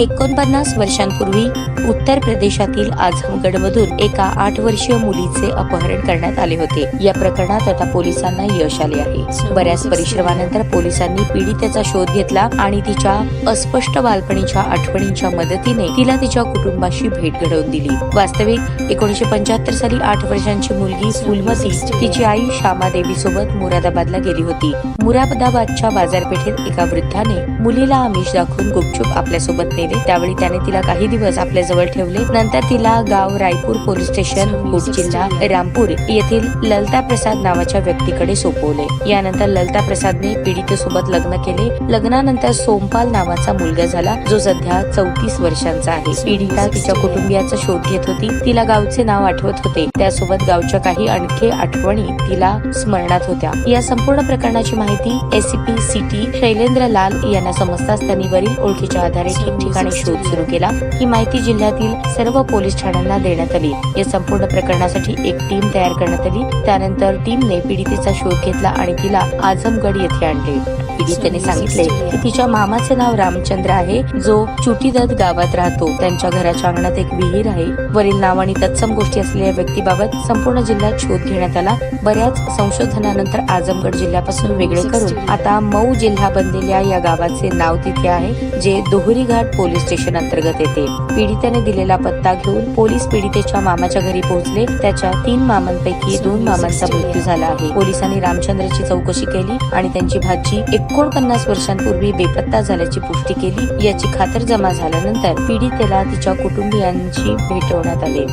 एकोणपन्नास वर्षांपूर्वी उत्तर प्रदेशातील आझमगडमधून एका आठ वर्षीय मुलीचे अपहरण करण्यात आले होते. या प्रकरणात आता पोलिसांना यश आले आहे. बऱ्याच परिश्रमानंतर पोलिसांनी पीडितेचा शोध घेतला आणि तिच्या अस्पष्ट बालपणीच्या आठवणींच्या मदतीने तिला तिच्या कुटुंबाशी भेट घडवून दिली. वास्तविक एकोणीशे पंच्याहत्तर साली आठ वर्षांची मुलगी फुलमती तिची आई श्यामा देवी सोबत मुरादाबादला गेली होती. मुरादाबादच्या बाजारपेठेत एका वृद्धाने मुलीला आमिष दाखवून गुपचूप आपल्यासोबत नेले. त्यावेळी त्याने तिला काही दिवस आपल्या जवळ ठेवले. नंतर तिला गाव रायपूर पोलीस स्टेशन जिल्हा रामपूर येथील ललता प्रसाद नावाच्या व्यक्तीकडे सोपवले. यानंतर ललता प्रसादने पीडितेसोबत लग्न केले. लग्नानंतर सोमपाल नावाचा मुलगा झाला जो सध्या चौतीस वर्षांचा आहे. पीडिता तिच्या कुटुंबियाचा शोध घेत होती. तिला गावचे नाव आठवत होते. त्यासोबत गावच्या काही आणखी आठवणी तिला स्मरणात होत्या. या संपूर्ण प्रकरणाची माहिती एसीपी सिटी शैलेंद्र लाल यांना समजताच त्यांनी वरील ओळखीच्या आधारे ठिकठिकाणी शोध सुरू केला. ही माहिती जिल्ह्यातील सर्व पोलीस ठाण्यांना देण्यात आली. या संपूर्ण प्रकरणासाठी एक टीम तयार करण्यात आली. त्यानंतर टीमने पीडितेचा शोध घेतला आणि तिला आझमगड येथे आणले. पीडितेने सांगितले की तिच्या मामाचे नाव रामचंद्र आहे. जो चुटीदत गावात राहतो. त्यांच्या घराच्या अंगणात एक विहीर आहे. वरील नाव आणि तत्सम गोष्टी असलेल्या व्यक्तीबाबत संपूर्ण जिल्ह्यात शोध घेण्यात आला. बऱ्याच संशोधनानंतर आझमगड जिल्ह्यापासून वेगळे करून आता मऊ जिल्हा बनलेल्या या गावाचे नाव तिथे आहे जे दोहरी घाट पोलीस स्टेशन अंतर्गत येते. पीडितेने दिलेला पत्ता घेऊन पोलीस पीडितेच्या मामाच्या घरी पोहोचले. त्याच्या तीन मामांपैकी दोन मामांचा मृत्यू झाला आहे. पोलिसांनी रामचंद्रची चौकशी केली आणि त्यांची भाची एकोणपन्नास वर्षांपूर्वी बेपत्ता झाल्याची पुष्टी केली. याची खातर जमा झाल्यानंतर पीडितेला तिच्या कुटुंबियांची भेटवण्यात आले.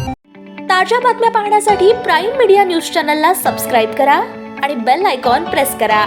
ताज्या बातम्या पाहण्यासाठी प्राईम मीडिया न्यूज चॅनलला सबस्क्राईब करा आणि बेल आयकॉन प्रेस करा.